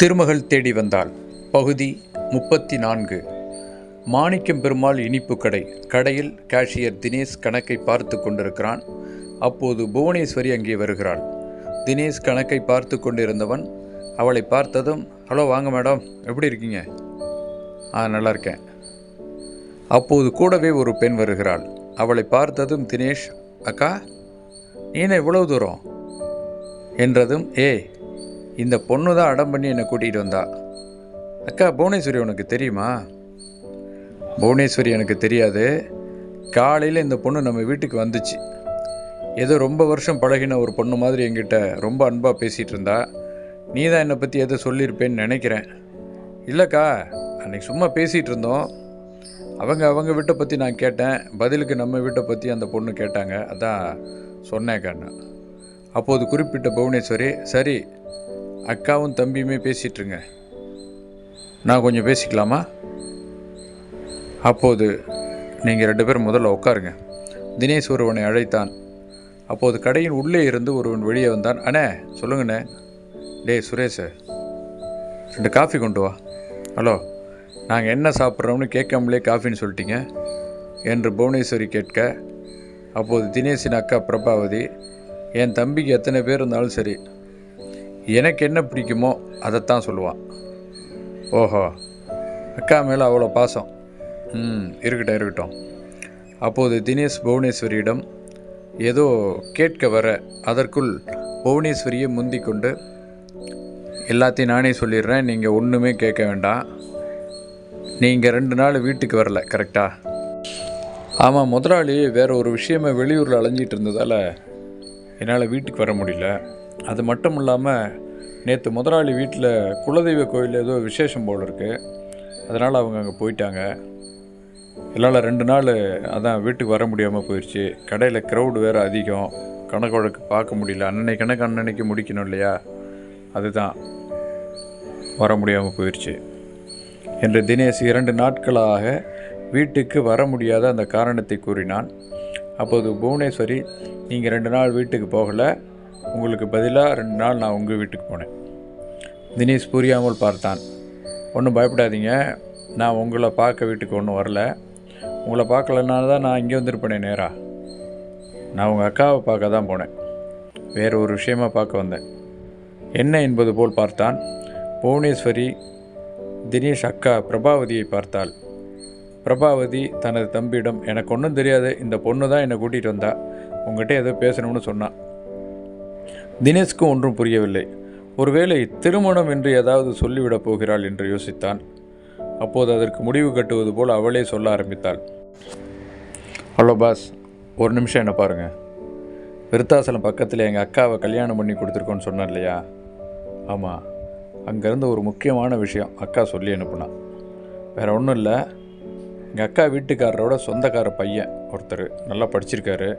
திருமகள் தேடி வந்தாள். பகுதி முப்பத்தி நான்கு மாணிக்கம் பெருமாள் இனிப்பு கடை. கடையில் கேஷியர் தினேஷ் கணக்கை பார்த்து கொண்டிருக்கிறான். அப்போது புவனேஸ்வரி அங்கே வருகிறாள். தினேஷ் கணக்கை பார்த்து கொண்டிருந்தவன் அவளை பார்த்ததும் ஹலோ வாங்க மேடம். எப்படி இருக்கீங்க? ஆ நல்லா இருக்கேன். அப்போது கூடவே ஒரு பெண் வருகிறாள். அவளை பார்த்ததும் தினேஷ் அக்கா நீ இவ்வளவு தூரம்? என்றதும் ஏய் இந்த பொண்ணு தான் அடம் பண்ணி என்னை கூட்டிகிட்டு வந்தா. அக்கா புவனேஸ்வரி உனக்கு தெரியுமா? புவனேஸ்வரி எனக்கு தெரியாது. காலையில் இந்த பொண்ணு நம்ம வீட்டுக்கு வந்துச்சு. ஏதோ ரொம்ப வருஷம் பழகின ஒரு பொண்ணு மாதிரி என்கிட்ட ரொம்ப அன்பாக பேசிகிட்டு இருந்தா. நீ தான் என்னை பற்றி எதோ சொல்லியிருப்பேன்னு நினைக்கிறேன். இல்லைக்கா அன்னைக்கு சும்மா பேசிகிட்டு இருந்தோம். அவங்க அவங்க வீட்டை பற்றி நான் கேட்டேன். பதிலுக்கு நம்ம வீட்டை பற்றி அந்த பொண்ணு கேட்டாங்க. அதான் சொன்னேன் கண்ணு. அப்போது குறிப்பிட்ட புவனேஸ்வரி சரி அக்காவும் தம்பியுமே பேசிகிட்ருங்க நான் கொஞ்சம் பேசிக்கலாமா? அப்போது நீங்கள் ரெண்டு பேரும் முதல்ல உட்காருங்க தினேஷ் ஒருவனை அழைத்தான். அப்போது கடையின் உள்ளே இருந்து ஒருவன் வெளியே வந்தான். அண்ணே சொல்லுங்கண்ணே. டேய் சுரேஷ். ரெண்டு காஃபி கொண்டு வா. ஹலோ நாங்கள் என்ன சாப்பிட்றோம்னு கேட்காமலே காஃபின்னு சொல்லிட்டீங்க? என்று புவனேஸ்வரி கேட்க அப்போது தினேஷின் அக்கா பிரபாவதி என் தம்பிக்கு எத்தனை பேர் இருந்தாலும் சரி எனக்கு என்ன பிடிக்குமோ அதைத்தான் சொல்லுவான். ஓஹோ அக்கா மேலே அவ்வளோ பாசம். ம் இருக்கட்டும் இருக்கட்டும். அப்போது தினேஷ் புவனேஸ்வரியிடம் ஏதோ கேட்க வர அதற்குள் புவனேஸ்வரியை முந்தி கொண்டு எல்லாத்தையும் நானே சொல்லிடுறேன் நீங்கள் ஒன்றுமே கேட்க வேண்டாம். நீங்கள் ரெண்டு நாள் வீட்டுக்கு வரல கரெக்டாக ஆமாம் முதலாளி வேறு ஒரு விஷயமாக வெளியூரில் அலைஞ்சிட்டு இருந்ததால் என்னால் வீட்டுக்கு வர முடியல. அது மட்டும் இல்லாமல் நேற்று முதலாளி வீட்டில் குலதெய்வ கோயில் ஏதோ விசேஷம் போல் இருக்குது அதனால் அவங்க அங்கே போயிட்டாங்க. என்னால் ரெண்டு நாள் அதான் வீட்டுக்கு வர முடியாமல் போயிடுச்சு கடையில் க்ரௌடு வேறு அதிகம். கணக்கு வழக்கு பார்க்க முடியல. அன்னன்னை கணக்கு அன்னன்னைக்கு முடிக்கணும் இல்லையா? அதுதான். வர முடியாமல் போயிடுச்சு என்று தினேஷ் இரண்டு நாட்களாக வீட்டுக்கு வர முடியாத அந்த காரணத்தை கூறினான். அப்போது புவனேஸ்வரி நீங்கள் ரெண்டு நாள் வீட்டுக்கு போகலை. உங்களுக்கு பதிலாக ரெண்டு நாள் நான் உங்கள் வீட்டுக்கு போனேன். தினேஷ் புரியாமல் பார்த்தான். ஒன்றும் பயப்படாதீங்க. நான் உங்களை பார்க்க வீட்டுக்கு ஒன்றும் வரல. உங்களை பார்க்கலனால தான் நான் இங்கே வந்திருப்பேனே நேராக நான் உங்கள் அக்காவை பார்க்க தான் போனேன். வேறு ஒரு விஷயமா பார்க்க வந்தேன். என்ன என்பது போல் பார்த்தான். புவனேஸ்வரி தினேஷ் அக்கா பிரபாவதியை பார்த்தாள். பிரபாவதி தனது தம்பியிடம் எனக்கு ஒன்றும் தெரியாது. இந்த பொண்ணு தான் என்னை கூட்டிகிட்டு வந்தா. உங்ககிட்ட ஏதோ பேசணும்னு சொன்னான் தினேஷ்க்கும் ஒன்றும் புரியவில்லை. ஒருவேளை திருமணம் என்று ஏதாவது சொல்லிவிடப் போகிறாள் என்று யோசித்தான். அப்போது அதற்கு முடிவு கட்டுவது போல் அவளே சொல்ல ஆரம்பித்தாள். Hello boss. ஒரு நிமிஷம் என்ன பாருங்கள் விருத்தாசலம் பக்கத்தில் எங்கள் அக்காவை கல்யாணம் பண்ணி கொடுத்துருக்கோன்னு சொன்னார் இல்லையா? ஆமாம் அங்கேருந்து ஒரு முக்கியமான விஷயம் அக்கா சொல்லி அனுப்புனா. வேறு ஒன்றும் இல்லை. எங்கள் அக்கா வீட்டுக்காரரோட சொந்தக்கார பையன் ஒருத்தர். நல்லா படிச்சிருக்காரு.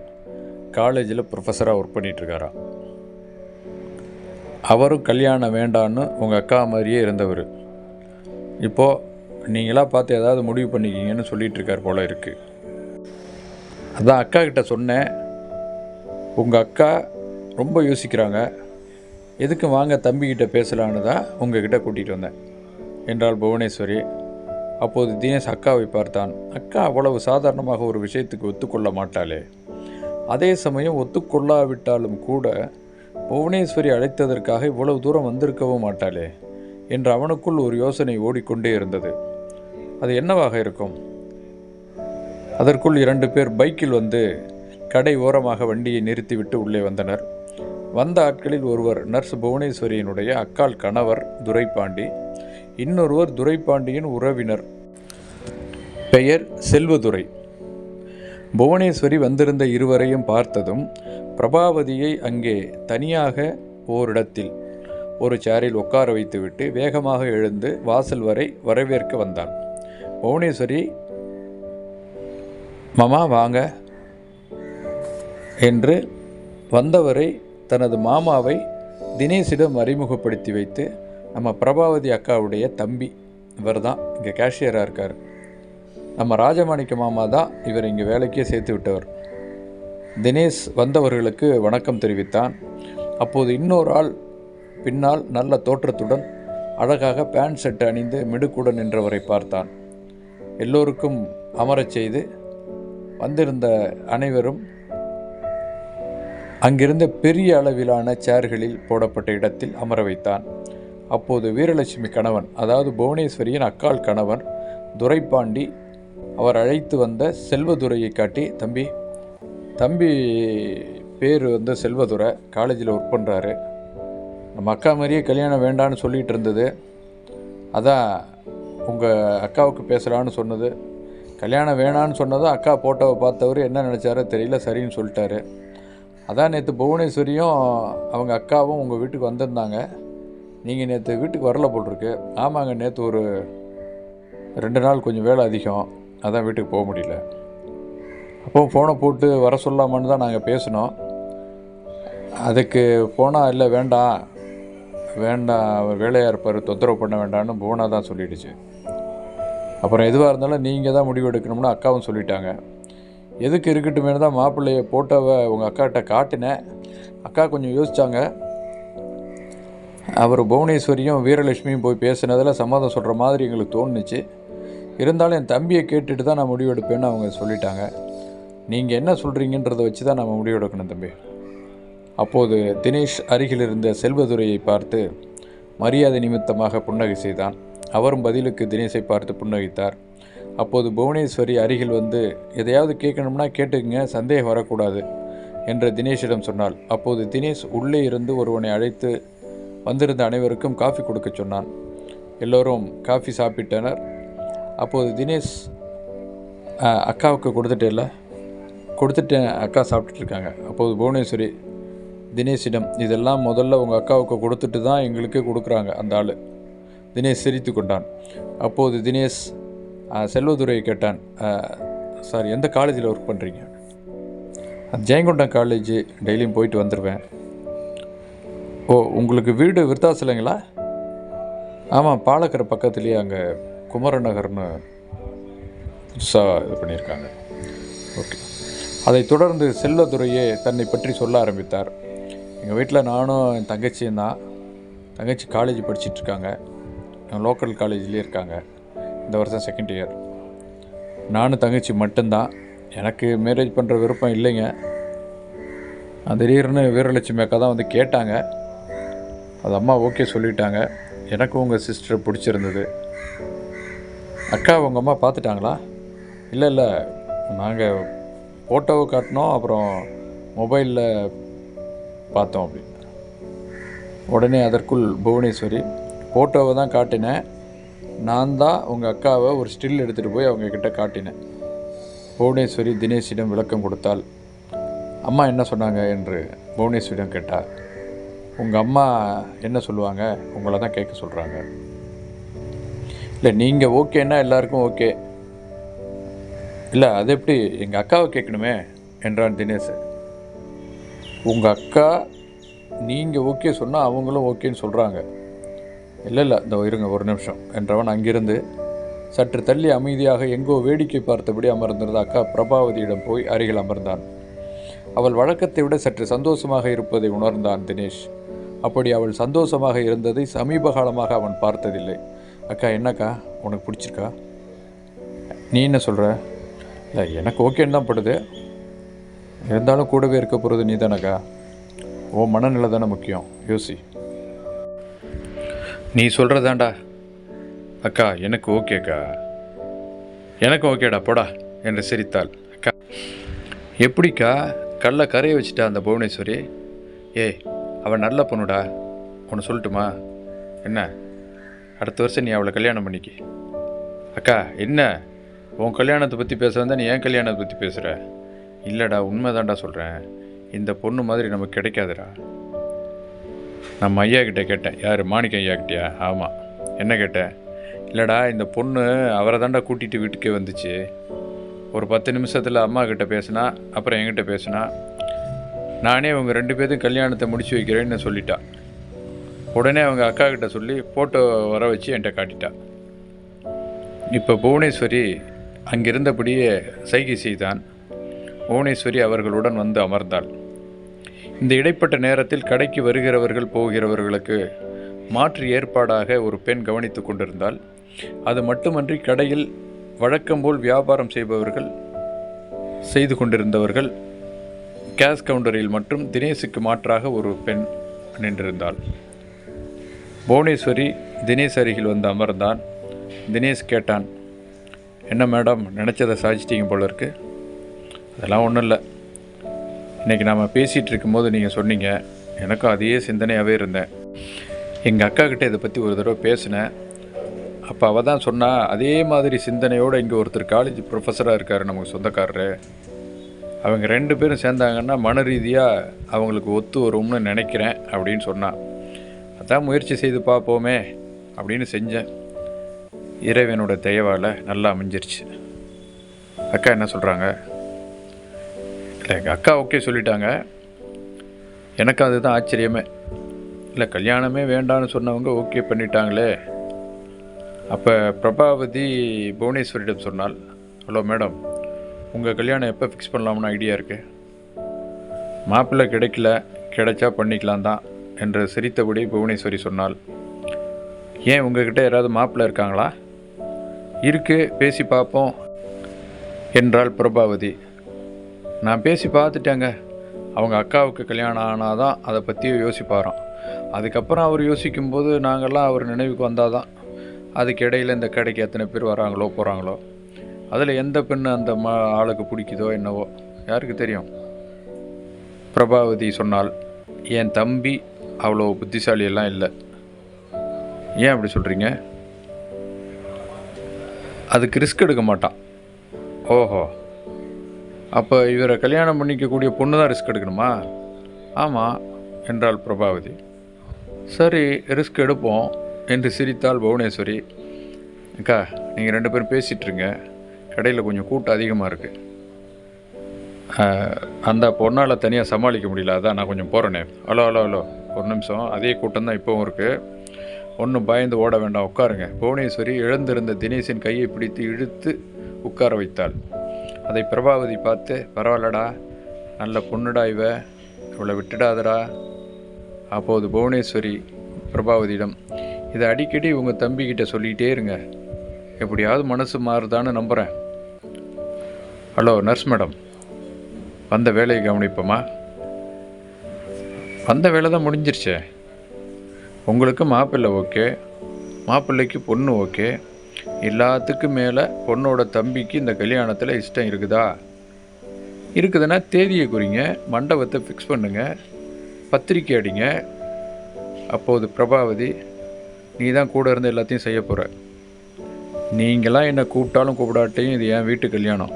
காலேஜில் ப்ரொஃபஸராக ஒர்க் பண்ணிகிட்ருக்காராம் அவரும் கல்யாணம் வேண்டான்னு உங்கள் அக்கா மாதிரியே இருந்தவர். இப்போது நீங்களாக பார்த்து ஏதாவது முடிவு பண்ணிக்கிங்கன்னு சொல்லிகிட்டு இருக்கார் இருக்குது அதான் அக்கா கிட்ட சொன்னேன். உங்கள் அக்கா ரொம்ப யோசிக்கிறாங்க. எதுக்கு வாங்க தம்பிக்கிட்ட பேசலான்னு தான் உங்ககிட்ட கூட்டிகிட்டு வந்தேன். என்றால் புவனேஸ்வரி. அப்போது தினேஷ் அக்காவை பார்த்தான். அக்கா அவ்வளவு சாதாரணமாக ஒரு விஷயத்துக்கு ஒத்துக்கொள்ள மாட்டாளே. அதே சமயம் ஒத்துக்கொள்ளாவிட்டாலும் கூட புவனேஸ்வரி அழைத்ததற்காக இவ்வளவு தூரம் வந்திருக்கவும் மாட்டாளே என்று அவனுக்குள் ஒரு யோசனை ஓடிக்கொண்டே இருந்தது. அது என்னவாக இருக்கும்? அதற்குள் இரண்டு பேர் பைக்கில் வந்து கடை ஓரமாக வண்டியை நிறுத்திவிட்டு உள்ளே வந்தனர். வந்த ஆட்களில் ஒருவர் நர்ஸ் புவனேஸ்வரியினுடைய அக்கால் கணவர் துரைப்பாண்டி இன்னொருவர் துரைப்பாண்டியின் உறவினர் பெயர் செல்வதுரை. புவனேஸ்வரி வந்திருந்த இருவரையும் பார்த்ததும் பிரபாவதியை அங்கே தனியாக ஓரிடத்தில் ஒரு சேரில் உட்கார வைத்துவிட்டு வேகமாக எழுந்து வாசல் வரை வரவேற்க வந்தான். புவனேஸ்வரி மாமா வாங்க என்று வந்தவரை தனது மாமாவை தினேஷிடம் அறிமுகப்படுத்தி வைத்து நம்ம பிரபாவதி அக்காவுடைய தம்பி இவர் தான் இங்கே கேஷியராக இருக்கார். நம்ம ராஜமாணிக்க மாமா தான் இவர் இங்கே வேலைக்கே சேர்த்து விட்டவர். தினேஷ் வந்தவர்களுக்கு வணக்கம் தெரிவித்தான். அப்போது இன்னொரு ஆள் பின்னால் நல்ல தோற்றத்துடன் அழகாக பேண்ட் செட் அணிந்து மிடுக்குடன் நின்றவரை பார்த்தான். எல்லோருக்கும் அமரச் செய்து வந்திருந்த அனைவரும் அங்கிருந்த பெரிய அளவிலான சேர்களில் போடப்பட்ட இடத்தில் அமர வைத்தான். அப்போது வீரலட்சுமி கணவன் அதாவது புவனேஸ்வரியின் அக்காள் கணவன் துரைப்பாண்டி அவர் அழைத்து வந்த செல்வதுரையை காட்டி தம்பி தம்பி பேர் வந்து செல்வதுரை காலேஜில் ஒர்க் பண்ணுறாரு நம்ம அக்கா மாதிரியே கல்யாணம் வேண்டான்னு சொல்லிகிட்டு இருந்தது. அதான் உங்கள் அக்காவுக்கு பேசலான்னு சொன்னது. கல்யாணம் வேணான்னு சொன்னதும் அக்கா போட்டோவை பார்த்தவர் என்ன நினச்சாரோ தெரியல சரின்னு சொல்லிட்டாரு. அதான் நேற்று புவனேஸ்வரியும் அவங்க அக்காவும் உங்கள் வீட்டுக்கு வந்திருந்தாங்க. நீங்கள் நேற்று வீட்டுக்கு வரல போட்டிருக்கு ஆமாங்க நேற்று ஒரு ரெண்டு நாள் கொஞ்சம் வேலை அதிகம். அதான் வீட்டுக்கு போக முடியல. அப்போ ஃபோனை போட்டு வர சொல்லாமான்னு தான் நாங்கள் பேசினோம். அதுக்கு போனால் இல்லை வேண்டாம் வேண்டாம் அவர் வேலையாக இருப்பார். தொந்தரவு பண்ண வேண்டாம்னு போனா தான் சொல்லிடுச்சு. அப்புறம் எதுவாக இருந்தாலும் நீங்கள் தான் முடிவு எடுக்கணும்னு அக்காவும் சொல்லிட்டாங்க. எதுக்கு இருக்கட்டுமே தான் மாப்பிள்ளைய போட்டோவை உங்கள் அக்காட்ட காட்டினேன். அக்கா கொஞ்சம் யோசித்தாங்க அவர் புவனேஸ்வரியும் வீரலட்சுமியும் போய் பேசினதில் சம்மதம் சொல்கிற மாதிரி எங்களுக்கு தோணுச்சு. இருந்தாலும் என் தம்பியை கேட்டுட்டு தான் நான் முடிவு எடுப்பேன்னு அவங்க சொல்லிட்டாங்க. நீங்கள் என்ன சொல்கிறீங்கன்றதை வச்சு தான் நம்ம முடிவெடுக்கணும் தம்பி. அப்போது தினேஷ் அருகில் இருந்த செல்வதுரையை பார்த்து மரியாதை நிமித்தமாக புன்னகை செய்தான். அவரும் பதிலுக்கு தினேஷை பார்த்து புன்னகைத்தார். அப்போது புவனேஸ்வரி அருகில் வந்து எதையாவது கேட்கணும்னா கேட்டுக்குங்க சந்தேகம் வரக்கூடாது என்று தினேஷிடம் சொன்னாள். அப்போது தினேஷ் உள்ளே இருந்து ஒருவனை அழைத்து வந்திருந்த அனைவருக்கும் காஃபி கொடுக்கச் சொன்னான். எல்லோரும் காஃபி சாப்பிட்டனர். அப்போது தினேஷ் அக்காவுக்கு அக்காவுக்கு கொடுத்துட்டேல்ல? கொடுத்துட்டேன் அக்கா சாப்பிட்டுட்ருக்காங்க. அப்போது புவனேஸ்வரி தினேஷிடம் இதெல்லாம் முதல்ல உங்கள் அக்காவுக்கு கொடுத்துட்டு தான் எங்களுக்கு கொடுக்குறாங்க அந்த ஆள். தினேஷ் சிரித்து கொண்டான். அப்போது தினேஷ் செல்வதுரையை கேட்டான் சார் எந்த காலேஜில் ஒர்க் பண்ணுறீங்க ஜெயங்கொண்டம் காலேஜ் டெய்லியும் போயிட்டு வந்துடுவேன் ஓ உங்களுக்கு வீடு விருத்தாசலைங்களா? ஆமாம் பாலக்கரை பக்கத்துலேயே அங்கே குமரநகர்னு புதுசாக இது பண்ணியிருக்காங்க. ஓகே. அதைத் தொடர்ந்து செல்லதுரையே தன்னை பற்றி சொல்ல ஆரம்பித்தார். எங்கள் வீட்டில் நானும் என் தங்கச்சியும் தான். தங்கச்சி காலேஜ் படிச்சிட்ருக்காங்க. லோக்கல் காலேஜ்லேயே இருக்காங்க. இந்த வருஷம் செகண்ட் இயர் நானும் தங்கச்சி மட்டும்தான். எனக்கு மேரேஜ் பண்ணுற விருப்பம் இல்லைங்க. திடீர்னு வீரலட்சுமி அக்கா தான் வந்து கேட்டாங்க. அது அம்மா ஓகே சொல்லிட்டாங்க. எனக்கும் உங்கள் சிஸ்டரை பிடிச்சிருந்தது. அக்கா உங்கள் அம்மா பார்த்துட்டாங்களா? இல்லை இல்லை. நாங்கள் ஃபோட்டோவை காட்டினோம் அப்புறம் மொபைலில் பார்த்தோம் அப்படின்னு உடனே அதற்குள் புவனேஸ்வரி ஃபோட்டோவை தான் காட்டினேன். நான் தான் உங்கள் அக்காவை ஒரு ஸ்டில் எடுத்துகிட்டு போய் அவங்கக்கிட்ட காட்டினேன். புவனேஸ்வரி தினேஷிடம் விளக்கம் கொடுத்தாள். அம்மா என்ன சொன்னாங்க? என்று புவனேஸ்வரிடம் கேட்டார் உங்கள் அம்மா என்ன சொல்லுவாங்க? உங்களை தான் கேட்க சொல்கிறாங்க இல்லை நீங்கள் ஓகேன்னா எல்லாருக்கும் ஓகே இல்லை அது எப்படி? எங்கள் அக்காவை கேட்கணுமே என்றான் தினேஷ் உங்கள் அக்கா நீங்கள் ஓகே சொன்னால் அவங்களும் ஓகேன்னு சொல்கிறாங்க இல்லை இல்லை இந்த இருங்க ஒரு நிமிஷம் என்றவன் அங்கிருந்து சற்று தள்ளி அமைதியாக எங்கோ வேடிக்கை பார்த்தபடி அமர்ந்திருந்த அக்கா பிரபாவதியிடம் போய் அருகில் அமர்ந்தான். அவள் வழக்கத்தை விட சற்று சந்தோஷமாக இருப்பதை உணர்ந்தான் தினேஷ். அப்படி அவள் சந்தோஷமாக இருந்ததை சமீப காலமாக அவன் பார்த்ததில்லை. அக்கா என்னக்கா? உனக்கு பிடிச்சிருக்கா? நீ என்ன சொல்கிற இல்லை எனக்கு ஓகேன்னு தான் படுது. இருந்தாலும் கூடவே இருக்க போகிறது நீ தானக்கா உன் மனநிலை தானே முக்கியம். யோசி. நீ சொல்கிறதாண்டா அக்கா எனக்கு ஓகேக்கா எனக்கு ஓகேடா போடா என்று சிரித்தாள். அக்கா எப்படிக்கா கல்ல கரையை வச்சுட்டா அந்த புவனேஸ்வரி? ஏய் அவன் நல்ல பொண்ணுடா. ஒன்று சொல்லட்டுமா? என்ன? அடுத்த வருஷம் நீ அவளை கல்யாணம் பண்ணிக்கி. அக்கா என்ன? உன் கல்யாணத்தை பற்றி பேச வந்தால் நீ ஏன் கல்யாணத்தை பற்றி பேசுகிற இல்லைடா உண்மைதான்டா சொல்கிறேன் இந்த பொண்ணு மாதிரி நமக்கு கிடைக்காதுடா. நம்ம ஐயா கிட்டே கேட்டேன். யார் மாணிக்க ஐயா கிட்டயா? ஆமாம் என்ன கேட்டேன்? இல்லைடா இந்த பொண்ணு அவரை தாண்டா கூட்டிகிட்டு வீட்டுக்கே வந்துச்சு. ஒரு பத்து நிமிஷத்தில் அம்மா கிட்ட பேசினா அப்புறம் என்கிட்ட பேசினா நானே அவங்க ரெண்டு பேர்த்தையும் கல்யாணத்தை முடிச்சு வைக்கிறேன்னு சொல்லிட்டா. உடனே அவங்க அக்கா கிட்ட சொல்லி ஃபோட்டோ வர வச்சு என்கிட்ட காட்டிட்டா. இப்போ புவனேஸ்வரி அங்கிருந்தபடியே சைகை செய்தான். புவனேஸ்வரி அவர்களுடன் வந்து அமர்ந்தாள். இந்த இடைப்பட்ட நேரத்தில் கடைக்கு வருகிறவர்கள் போகிறவர்களுக்கு மாற்று ஏற்பாடாக ஒரு பெண் கவனித்து கொண்டிருந்தால் அது மட்டுமன்றி கடையில் வழக்கம்போல் வியாபாரம் செய்பவர்கள் செய்து கொண்டிருந்தவர்கள் கேஷ் கவுண்டரில் மற்றும் தினேஷுக்கு மாற்றாக ஒரு பெண் நின்றிருந்தாள். புவனேஸ்வரி தினேஷ் அருகில் வந்து அமர்ந்தான். தினேஷ் கேட்டான் என்ன மேடம் நினச்சதை சாதிச்சிட்டிங்க போல இருக்கு? அதெல்லாம் ஒன்றும் இல்லை. இன்றைக்கி நாம் பேசிகிட்டு இருக்கும்போது நீங்கள் சொன்னீங்க எனக்கும் அதே சிந்தனையாகவே இருந்தேன். எங்கள் அக்கா கிட்டே இதை பற்றி ஒரு தடவை பேசினேன். அப்போ அவள் தான் சொன்னால் அதே மாதிரி சிந்தனையோடு இங்கே ஒருத்தர் காலேஜ் ப்ரொஃபஸராக இருக்கார் நமக்கு சொந்தக்காரரு. அவங்க ரெண்டு பேரும் சேர்ந்தாங்கன்னா மன ரீதியாக அவங்களுக்கு ஒத்து வரும்னு நினைக்கிறேன் அப்படின்னு சொன்னான் அதான் முயற்சி செய்து பார்ப்போமே அப்படின்னு செஞ்சேன். இறைவனோட தயவால் நல்லா அமைஞ்சிருச்சு. அக்கா என்ன சொல்கிறாங்க இல்லை எங்கள் அக்கா ஓகே சொல்லிட்டாங்க. எனக்கு அதுதான் ஆச்சரியமே. இல்லை கல்யாணமே வேண்டான்னு சொன்னவங்க ஓகே பண்ணிட்டாங்களே. அப்போ பிரபாவதி புவனேஸ்வரிடம் சொன்னால் ஹலோ மேடம் உங்கள் கல்யாணம் எப்போ ஃபிக்ஸ் பண்ணலாம்னு ஐடியா இருக்குது மாப்பிள்ளை கிடைக்கல கிடைச்சா பண்ணிக்கலாம் தான் என்று சிரித்தபடி புவனேஸ்வரி சொன்னாள் ஏன் உங்ககிட்ட யாராவது மாப்பிள்ளை இருக்காங்களா? இருக்கு பேசி பார்ப்போம் என்றாள் பிரபாவதி. நான் பேசி பார்த்துட்டேங்க. அவங்க அக்காவுக்கு கல்யாணம் ஆனால் தான் அதை பற்றி யோசிப்பாராம். அதுக்கப்புறம் அவர் யோசிக்கும்போது நாங்கள்லாம் அவர் நினைவுக்கு வந்தால் தான் அதுக்கு இடையில் இந்த கடைக்கு எத்தனை பேர் வராங்களோ போகிறாங்களோ அதில் எந்த பெண்ணு அந்த ம ஆளுக்கு பிடிக்குதோ என்னவோ. யாருக்கு தெரியும்? பிரபாவதி சொன்னால் என் தம்பி அவ்வளோ புத்திசாலியெல்லாம் இல்லை. ஏன் அப்படி சொல்கிறீங்க அதுக்கு ரிஸ்க் எடுக்க மாட்டான். ஓஹோ. அப்போ இவரை கல்யாணம் பண்ணிக்கக்கூடிய பொண்ணு தான் ரிஸ்க் எடுக்கணுமா? ஆமாம் என்றாள் பிரபாவதி. சரி ரிஸ்க் எடுப்போம் என்று சிரித்தாள் புவனேஸ்வரி. அக்கா நீங்கள் ரெண்டு பேரும் பேசிகிட்ருங்க கடையில் கொஞ்சம் கூட்டம் அதிகமாக இருக்குது அந்த பொண்ணால் தனியாக சமாளிக்க முடியல அதான் நான் கொஞ்சம் போகிறேனே ஹலோ ஹலோ ஹலோ ஒரு நிமிஷம். அதே கூட்டம் தான் இப்போவும் இருக்குது ஒன்றும் பயந்து ஓட வேண்டாம் உட்காருங்க. புவனேஸ்வரி எழுந்திருந்த தினேஷின் கையை பிடித்து இழுத்து உட்கார வைத்தாள். அதை பிரபாவதி பார்த்து பரவாயில்லடா நல்ல பொண்ணுடா இவ. இவளை விட்டுடாதடா. அப்போது புவனேஸ்வரி பிரபாவதியிடம் இதை அடிக்கடி உங்கள் தம்பிக்கிட்ட சொல்லிக்கிட்டே இருங்க. எப்படியாவது மனசு மாறுதான்னு நம்புகிறேன் ஹலோ நர்ஸ் மேடம். வந்த வேலையை கவனிப்போமா? வந்த வேலை தான் முடிஞ்சிருச்சே. உங்களுக்கு மாப்பிள்ளை ஓகே மாப்பிள்ளைக்கு பொண்ணு ஓகே எல்லாத்துக்கும் மேலே பொண்ணோட தம்பிக்கு இந்த கல்யாணத்தில் இஷ்டம் இருக்குதா? இருக்குதுன்னா தேதியை குறிங்க மண்டபத்தை ஃபிக்ஸ் பண்ணுங்க பத்திரிக்கை அடிங்க. அப்போது பிரபாவதி நீ தான் கூட இருந்து எல்லாத்தையும் செய்ய போகிற நீங்களாம் என்னை கூப்பிட்டாலும் கூப்பிடாட்டையும் இது என் வீட்டு கல்யாணம்.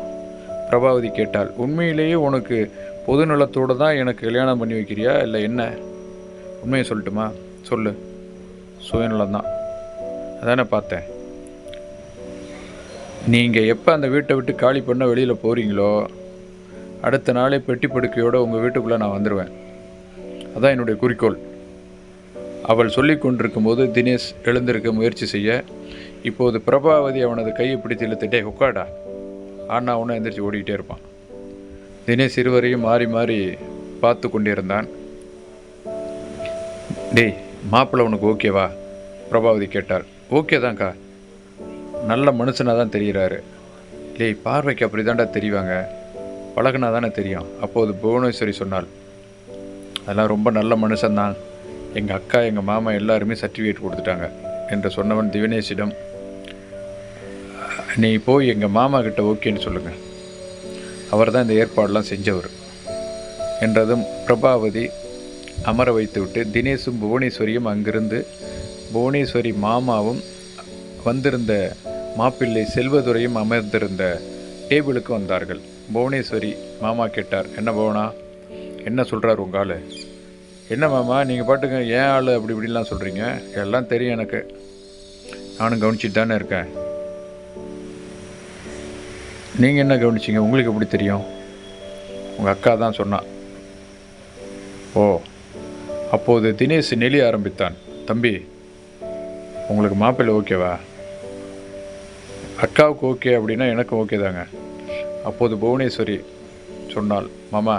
பிரபாவதி கேட்டால் உண்மையிலேயே உனக்கு பொது நலத்தோடு தான் எனக்கு கல்யாணம் பண்ணி வைக்கிறியா இல்லை என்ன? உண்மையை சொல்லட்டுமா? சொல்லு. சுயநலம்தான். அதானே பார்த்தேன். நீங்கள் எப்போ அந்த வீட்டை விட்டு காலி பண்ண வெளியில் போகிறீங்களோ அடுத்த நாளே பெட்டி படுக்கையோடு உங்கள் வீட்டுக்குள்ளே நான் வந்துடுவேன் அதான் என்னுடைய குறிக்கோள். அவள் சொல்லி கொண்டிருக்கும்போது தினேஷ் எழுந்திருக்க முயற்சி செய்ய இப்போது பிரபாவதி அவனது கையை பிடித்து இழுத்துட்டே உட்காடா ஆனால் அவனை எந்திரிச்சு ஓடிக்கிட்டே இருப்பான். தினேஷ் இருவரையும் மாறி மாறி பார்த்து கொண்டிருந்தான் டேய் மாப்பிள்ளை உனக்கு ஓகேவா பிரபாவதி கேட்டாள். ஓகே தான்க்கா. நல்ல மனுஷனாக தான் தெரிகிறாரு டேய் பார்வைக்கு அப்படி தான்டா தெரிவாங்க. பழகுனா தானே தெரியும். அப்போது புவனேஸ்வரி சொன்னாள். அதெல்லாம் ரொம்ப நல்ல மனுஷன்தான். எங்கள் அக்கா எங்கள் மாமா எல்லாருமே சர்டிஃபிகேட் கொடுத்துட்டாங்க என்று சொன்னவன் திவினேஷிடம். நீ போய் எங்கள் மாமா கிட்ட ஓகேன்னு சொல்லுங்கள் அவர் தான் இந்த ஏற்பாடெலாம் செஞ்சவர் என்றதும் பிரபாவதி அமர வைத்துவிட்டு தினேஷும் புவனேஸ்வரியும் அங்கிருந்து புவனேஸ்வரி மாமாவும் வந்திருந்த மாப்பிள்ளை செல்வதுரையும் அமர்ந்திருந்த டேபிளுக்கு வந்தார்கள். புவனேஸ்வரி மாமா கேட்டார் என்ன புவனா? என்ன சொல்கிறார் உங்கள் ஆள்? என்ன மாமா நீங்கள் பாட்டுங்க ஏன் ஆள் அப்படி இப்படிலாம் சொல்கிறீங்க எல்லாம் தெரியும் எனக்கு. நானும் கவனிச்சிட்டு தானே இருக்கேன். நீங்கள் என்ன கவனிச்சிங்க? உங்களுக்கு எப்படி தெரியும்? உங்கள் அக்கா தான் சொன்னான் ஓ அப்போது தினேஷ் நெளி ஆரம்பித்தான். தம்பி உங்களுக்கு மாப்பிள்ளை ஓகேவா? அக்காவுக்கு ஓகே அப்படின்னா எனக்கும் ஓகே தாங்க. அப்போது புவனேஸ்வரி சொன்னாள் மாமா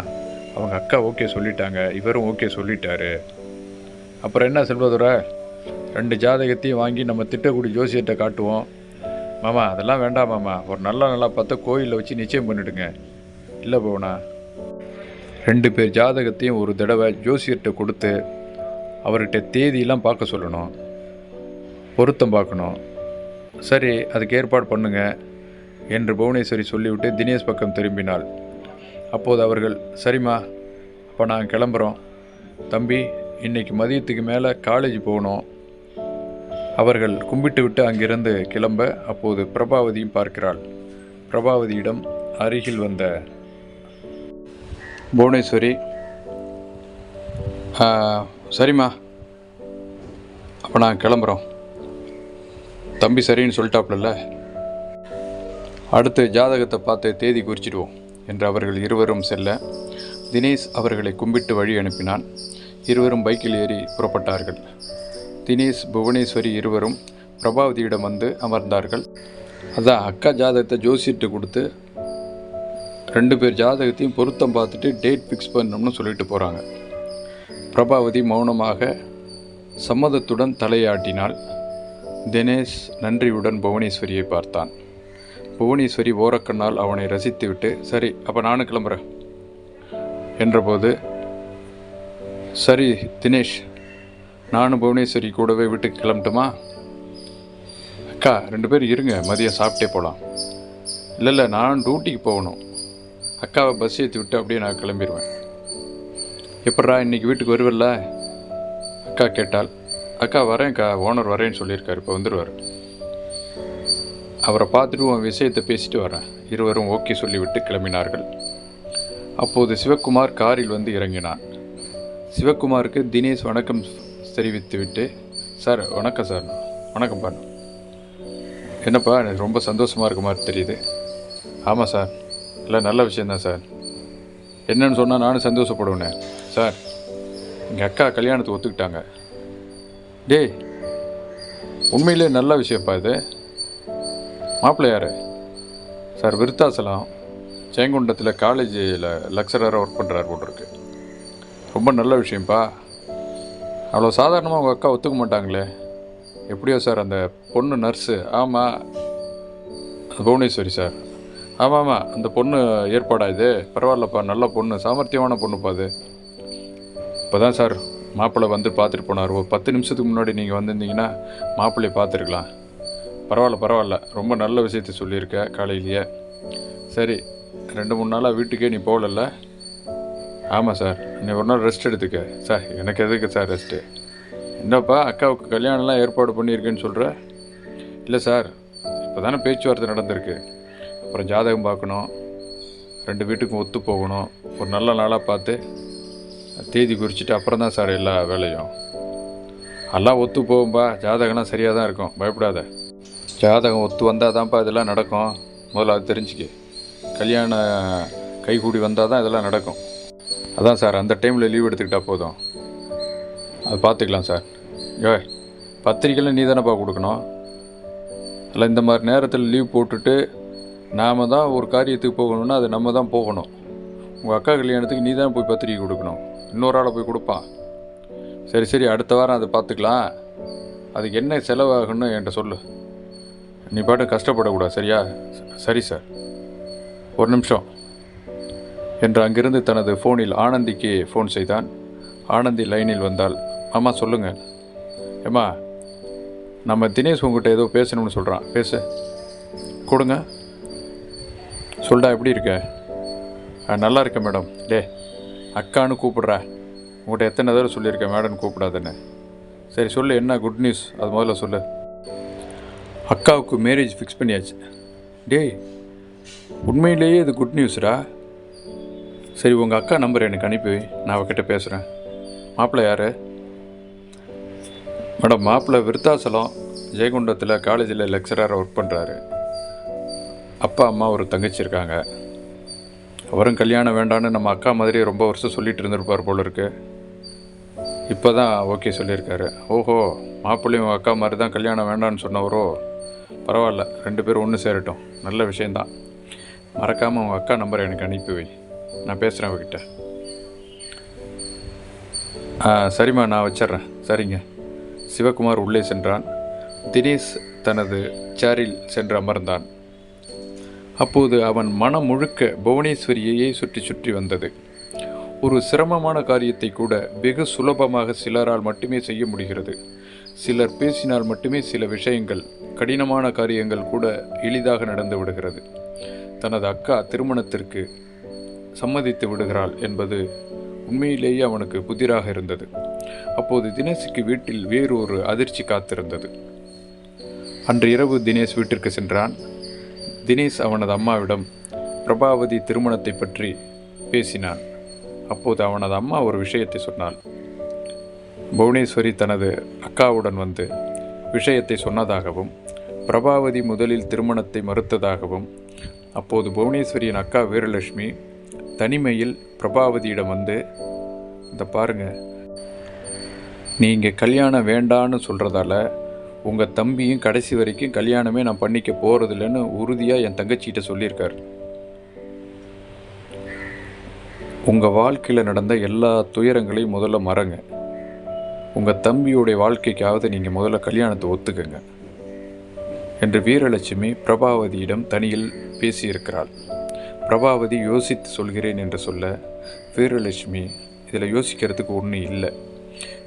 அவங்க அக்கா ஓகே சொல்லிட்டாங்க இவரும் ஓகே சொல்லிட்டாரு. அப்புறம் என்ன செல்வதுரை? ரெண்டு ஜாதகத்தையும் வாங்கி நம்ம திட்டக்குடி ஜோசியர்கிட்ட காட்டுவோம். மாமா அதெல்லாம் வேண்டாம் மாமா. ஒரு நல்லா நல்லா பார்த்தா கோயிலில் வச்சு நிச்சயம் பண்ணிவிடுங்க இல்லை போனா ரெண்டு பேர் ஜாதகத்தையும் ஒரு தடவை ஜோசியர்கிட்ட கொடுத்து அவர்கிட்ட தேதியெல்லாம் பார்க்க சொல்லணும். பொருத்தம் பார்க்கணும். சரி அதுக்கு ஏற்பாடு பண்ணுங்க என்று புவனேஸ்வரி சொல்லிவிட்டு தினேஷ் பக்கம் திரும்பினாள். அப்போது அவர்கள் சரிம்மா அப்போ நான் கிளம்புறோம். தம்பி இன்னைக்கு மதியத்துக்கு மேலே காலேஜ் போகணும். அவர்கள் கும்பிட்டு விட்டு அங்கிருந்து கிளம்ப அப்போது பிரபாவதியும் பார்க்கிறாள். பிரபாவதியிடம் அருகில் வந்த புவனேஸ்வரி. சரிம்மா. அப்போ நான் கிளம்புறோம். தம்பி சரின்னு சொல்லிட்டாப்புல அடுத்து ஜாதகத்தை பார்த்து தேதி குறிச்சிடுவோம் என்று அவர்கள் இருவரும் செல்ல தினேஷ் அவர்களை கும்பிட்டு வழி அனுப்பினான். இருவரும் பைக்கில் ஏறி புறப்பட்டார்கள். தினேஷ் புவனேஸ்வரி இருவரும் பிரபாவதியிடம் வந்து அமர்ந்தார்கள். அதான் அக்கா ஜாதகத்தை ஜோசிட்டு கொடுத்து ரெண்டு பேர் ஜாதகத்தையும் பொருத்தம் பார்த்துட்டு டேட் ஃபிக்ஸ் பண்ணணும்னு சொல்லிட்டு போகிறாங்க பிரபாவதி மௌனமாக சம்மதத்துடன் தலையாட்டினாள். தினேஷ் நன்றியுடன் புவனேஸ்வரியை பார்த்தான். புவனேஸ்வரி ஓரக்கண்ணால் அவனை ரசித்துவிட்டு சரி அப்போ நானும் கிளம்புறேன். என்றபோது சரி தினேஷ் நானும் புவனேஸ்வரி கூடவே வீட்டுக்கு கிளம்பட்டுமா? அக்கா ரெண்டு பேரும் இருங்க மதியம் சாப்பிட்டே போகலாம் இல்லை இல்லை நான் டியூட்டிக்கு போகணும். அக்காவை பஸ் ஏற்றி விட்டு அப்படியே நான் கிளம்பிடுவேன் எப்பட்றா இன்னைக்கு வீட்டுக்கு வருவில்ல? அக்கா கேட்டாள் அக்கா வரேன்க்கா ஓனர் வரேன்னு சொல்லியிருக்காரு இப்போ வந்துடுவார் அவரை பார்த்துட்டு உன் விஷயத்தை பேசிட்டு வரேன். இருவரும் ஓகே சொல்லிவிட்டு கிளம்பினார்கள். அப்போது சிவக்குமார் காரில் வந்து இறங்கினான். சிவக்குமாருக்கு தினேஷ் வணக்கம் தெரிவித்துவிட்டு சார் வணக்கம் சார். வணக்கம் பாரு என்னப்பா எனக்கு ரொம்ப சந்தோஷமாக இருக்க மாதிரி தெரியுது. ஆமாம் சார். இல்லை நல்ல விஷயந்தான் சார். என்னன்னு சொன்னால் நானும் சந்தோஷப்படுவேனே. சார் எங்கள் அக்கா கல்யாணத்துக்கு ஒத்துக்கிட்டாங்க. டேய் உண்மையிலே நல்ல விஷயப்பா இது. மாப்பிள்ளை யார் சார் விருத்தாசலம் ஜெயங்குண்டத்தில் காலேஜில் லெக்சரராக ஒர்க் பண்ணுறாரு போல் இருக்கு ரொம்ப நல்ல விஷயம்ப்பா. அவ்வளோ சாதாரணமாக உங்கள் அக்கா ஒத்துக்க மாட்டாங்களே. எப்படியோ சார் அந்த பொண்ணு நர்ஸு ஆமாம் புவனேஸ்வரி சார். ஆமாம் ஆமாம் அந்த பொண்ணு ஏற்பாடா இது? பரவாயில்லப்பா நல்ல பொண்ணு சாமர்த்தியமான பொண்ணுப்பா அது. இப்போ தான் சார் மாப்பிள்ளை வந்து பார்த்துட்டு போனார். ஒரு பத்து நிமிஷத்துக்கு முன்னாடி நீங்கள் வந்திருந்தீங்கன்னா மாப்பிள்ளையை பார்த்துருக்கலாம். பரவாயில்ல பரவாயில்ல. ரொம்ப நல்ல விஷயத்த சொல்லியிருக்க காலையிலேயே. சரி ரெண்டு மூணு நாளாக வீட்டுக்கே நீ போகலல்ல? ஆமாம் சார் நீ ஒரு நாள் ரெஸ்ட் எடுத்துக்க. சார் எனக்கு எதுக்கு சார் ரெஸ்ட்டு என்னப்பா அக்காவுக்கு கல்யாணம்லாம் ஏற்பாடு பண்ணியிருக்கேன்னு சொல்கிற இல்லை சார் இப்போ தானே பேச்சுவார்த்தை நடந்திருக்கு. அப்புறம் ஜாதகம் பார்க்கணும். ரெண்டு வீட்டுக்கும் ஒத்து போகணும். ஒரு நல்ல நாளாக பார்த்து தேதி குறிச்சிட்டு அப்புறம் தான் சார் எல்லா வேலையும். எல்லாம் ஒத்து போகும்பா. ஜாதகம்லாம் சரியாக தான் இருக்கும். பயப்படாத. ஜாதகம் ஒத்து வந்தால் தான்ப்பா இதெல்லாம் நடக்கும். முதல்ல அது தெரிஞ்சுக்க. கல்யாண கைகூடி வந்தால் தான் இதெல்லாம் நடக்கும். அதான் சார் அந்த டைமில் லீவ் எடுத்துக்கிட்டால் போதும். அது பார்த்துக்கலாம் சார். ஏ பத்திரிக்கையில் நீ தானேப்பா கொடுக்கணும்? இல்லை இந்த மாதிரி நேரத்தில் லீவ் போட்டுட்டு நாம் தான் ஒரு காரியத்துக்கு போகணும்னா அது நம்ம தான் போகணும். உங்கள் அக்கா கல்யாணத்துக்கு நீ தான் போய் பத்திரிக்கை கொடுக்கணும். இன்னொரு ஆளை போய் கொடுப்பான் சரி சரி அடுத்த வாரம் அதை பார்த்துக்கலாம். அதுக்கு என்ன செலவாகுன்னு என்கிட்ட சொல்லு. நீ பாட்டு கஷ்டப்படக்கூடாது சரியா? சரி சார் ஒரு நிமிஷம். என்று அங்கிருந்து தனது ஃபோனில் ஆனந்திக்கு ஃபோன் செய்தான். ஆனந்தி லைனில் வந்தால் ஆமாம் சொல்லுங்கள் ஏம்மா நம்ம தினேஷ் உங்ககிட்ட ஏதோ பேசணும்னு சொல்கிறான் பேச. கொடுங்க. சொல்டா எப்படி இருக்க? நல்லா இருக்கேன் மேடம். டே அக்கான்னு கூப்பிட்றா. உங்கள்கிட்ட எத்தனை தடவை சொல்லியிருக்கேன் மேடம் கூப்பிடாதுன்னு. சரி சொல்லு என்ன குட் நியூஸ் அது முதல்ல சொல்லு. அக்காவுக்கு மேரேஜ் ஃபிக்ஸ் பண்ணியாச்சு. டேய் உண்மையிலேயே இது குட் நியூஸ்ரா சரி உங்கள் அக்கா நம்பர் எனக்கு அனுப்பி நான் அவகிட்ட பேசுகிறேன் மாப்பிள்ளை யார்? மேடம் மாப்பிள்ளை விருத்தாசலம் ஜெயகுண்டத்தில் காலேஜில் லெக்சராக ஒர்க் பண்ணுறாரு அப்பா அம்மா ஒரு தங்கச்சி இருக்காங்க. அவரும் கல்யாணம் வேண்டான்னு நம்ம அக்கா மாதிரி ரொம்ப வருஷம் சொல்லிட்டு இருந்திருப்பார் போல இருக்கு. இப்போ தான் ஓகே சொல்லியிருக்காரு. ஓஹோ மாப்பிள்ளையும் உங்கள் அக்கா மாதிரி தான் கல்யாணம் வேண்டான்னு சொன்னவரோ? பரவாயில்ல ரெண்டு பேரும் ஒன்று சேரட்டும். நல்ல விஷயந்தான் மறக்காமல் உங்கள் அக்கா நம்பரை எனக்கு அனுப்பி வை. நான் பேசுகிறேன் அவகிட்ட. சரிம்மா நான் வச்சிட்றேன். சரிங்க. சிவகுமார் உள்ளே சென்றான். தினேஷ் தனது சேரில் சென்று அமர்ந்தான். அப்போது அவன் மனம் முழுக்க புவனேஸ்வரியையே சுற்றி சுற்றி வந்தது. ஒரு சிரமமான காரியத்தை கூட வெகு சுலபமாக சிலரால் மட்டுமே செய்ய முடிகிறது. சிலர் பேசினால் மட்டுமே சில விஷயங்கள் கடினமான காரியங்கள் கூட எளிதாக நடந்து விடுகிறது. தனது அக்கா திருமணத்திற்கு சம்மதித்து விடுகிறாள் என்பது உண்மையிலேயே அவனுக்கு புதிராக இருந்தது. அப்போது தினேஷுக்கு வீட்டில் வேறு ஒரு அதிர்ச்சி காத்திருந்தது. அன்று இரவு தினேஷ் வீட்டிற்கு சென்றான். தினேஷ் அவனது அம்மாவிடம் பிரபாவதி திருமணத்தை பற்றி பேசினான். அப்போது அவனது அம்மா ஒரு விஷயத்தை சொன்னாள். புவனேஸ்வரி தனது அக்காவுடன் வந்து விஷயத்தை சொன்னதாகவும் பிரபாவதி முதலில் திருமணத்தை மறுத்ததாகவும் அப்போது புவனேஸ்வரியின் அக்கா வீரலட்சுமி தனிமையில் பிரபாவதியிடம் வந்து இந்த பாருங்க நீங்கள் கல்யாணம் வேண்டான்னு சொல்கிறதால உங்கள் தம்பியும் கடைசி வரைக்கும் கல்யாணமே நான் பண்ணிக்க போகிறதில்லன்னு உறுதியாக என் தங்கச்சிகிட்ட சொல்லியிருக்கார். உங்கள் வாழ்க்கையில் நடந்த எல்லா துயரங்களையும் முதல்ல மறங்க. உங்கள் தம்பியுடைய வாழ்க்கைக்காவது நீங்கள் முதல்ல கல்யாணத்தை ஒத்துக்குங்க. என்று வீரலட்சுமி பிரபாவதியிடம் தனியில் பேசியிருக்கிறாள். பிரபாவதி யோசித்து சொல்கிறேன் என்று சொல்ல வீரலட்சுமி இதில் யோசிக்கிறதுக்கு ஒன்றும் இல்லை.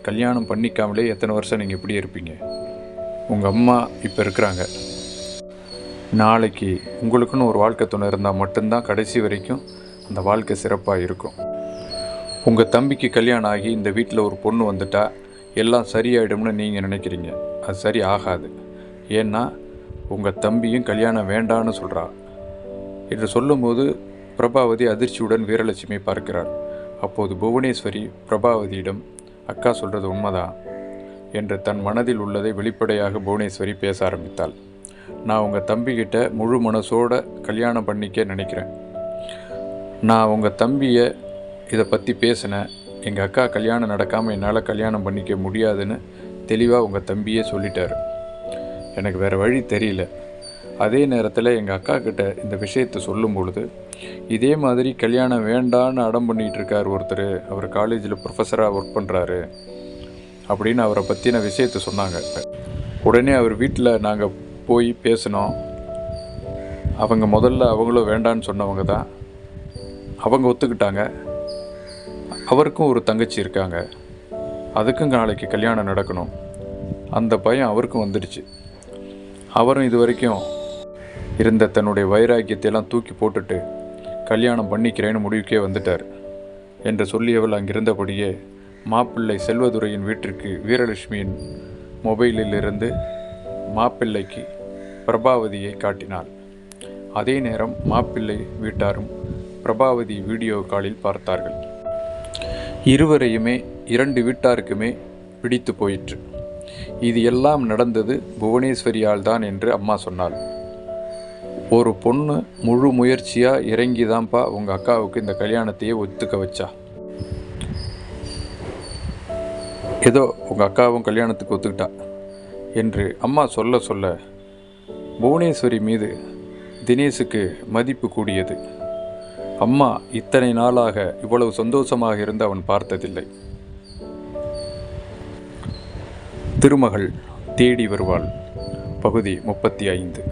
கல்யாணம் பண்ணிக்காமலே எத்தனை வருஷம் நீங்கள் இப்படி இருப்பீங்க? உங்கள் அம்மா இப்போ இருக்கிறாங்க. நாளைக்கு உங்களுக்குன்னு ஒரு வாழ்க்கை துணை இருந்தால் மட்டும்தான் கடைசி வரைக்கும் அந்த வாழ்க்கை சிறப்பாக இருக்கும். உங்கள் தம்பிக்கு கல்யாணம் ஆகி இந்த வீட்டில் ஒரு பொண்ணு வந்துட்டா எல்லாம் சரியாயிடும்னு நீங்கள் நினைக்கிறீங்க. அது சரி ஆகாது. ஏன்னா உங்கள் தம்பியும் கல்யாணம் வேண்டான்னு சொல்கிறா என்று சொல்லும்போது பிரபாவதி அதிர்ச்சியுடன் வீரலட்சுமி பார்க்கிறார். அப்போது புவனேஸ்வரி பிரபாவதியிடம் அக்கா சொல்கிறது உண்மைதான். என்று தன் மனதில் உள்ளதை வெளிப்படையாக புவனேஸ்வரி பேச ஆரம்பித்தாள். நான் உங்கள் தம்பிக்கிட்ட முழு மனசோட கல்யாணம் பண்ணிக்க நினைக்கிறேன். நான் உங்கள் தம்பியை இதை பற்றி பேசினேன். எங்கள் அக்கா கல்யாணம் நடக்காமல் என்னால் கல்யாணம் பண்ணிக்க முடியாதுன்னு தெளிவாக உங்கள் தம்பியே சொல்லிட்டார். எனக்கு வேறு வழி தெரியல. அதே நேரத்தில் எங்கள் அக்கா கிட்ட இந்த விஷயத்தை சொல்லும் பொழுது இதே மாதிரி கல்யாணம் வேண்டான்னு அடம் பண்ணிகிட்டு இருக்கார் ஒருத்தர். அவர் காலேஜில் ப்ரொஃபஸராக ஒர்க் பண்ணுறாரு அப்படின்னு அவரை பற்றின விஷயத்தை சொன்னாங்க. உடனே அவர் வீட்டில் நாங்கள் போய் பேசினோம். அவங்க முதல்ல அவங்களும் வேண்டான்னு சொன்னவங்க தான். அவங்க ஒத்துக்கிட்டாங்க. அவருக்கும் ஒரு தங்கச்சி இருக்காங்க. அதுக்கும் நாளைக்கு கல்யாணம் நடக்கணும். அந்த பயம் அவருக்கும் வந்துடுச்சு. அவரும் இது வரைக்கும் இருந்த தன்னுடைய வைராக்கியத்தை எல்லாம் தூக்கி போட்டுட்டு கல்யாணம் பண்ணிக்கிறேன்னு முடிவுக்கே வந்துட்டார். என்று சொல்லியவள் அங்கிருந்தபடியே மாப்பிள்ளை செல்வதுரையின் வீட்டிற்கு வீரலட்சுமியின் மொபைலிலிருந்து மாப்பிள்ளைக்கு பிரபாவதியை காட்டினாள். அதே நேரம் மாப்பிள்ளை வீட்டாரும் பிரபாவதி வீடியோ காலில் பார்த்தார்கள். இருவரையுமே இரண்டு வீட்டாருக்குமே பிடித்து போயிற்று. இது எல்லாம் நடந்தது புவனேஸ்வரியால் தான் என்று அம்மா சொன்னாள். ஒரு பொண்ணு முழு முயற்சியாக இறங்கி தான்ப்பா உங்கள் அக்காவுக்கு இந்த கல்யாணத்தையே ஒத்துக்க வச்சா? ஏதோ உங்கள் அக்காவும் கல்யாணத்துக்கு ஒத்துக்கிட்டா என்று அம்மா சொல்ல சொல்ல புவனேஸ்வரி மீது தினேஷுக்கு மதிப்பு கூடியது. அம்மா இத்தனை நாளாக இவ்வளவு சந்தோஷமாக இருந்து அவன் பார்த்ததில்லை. திருமகள் தேடி வருவாள். பகுதி முப்பத்தி ஐந்து.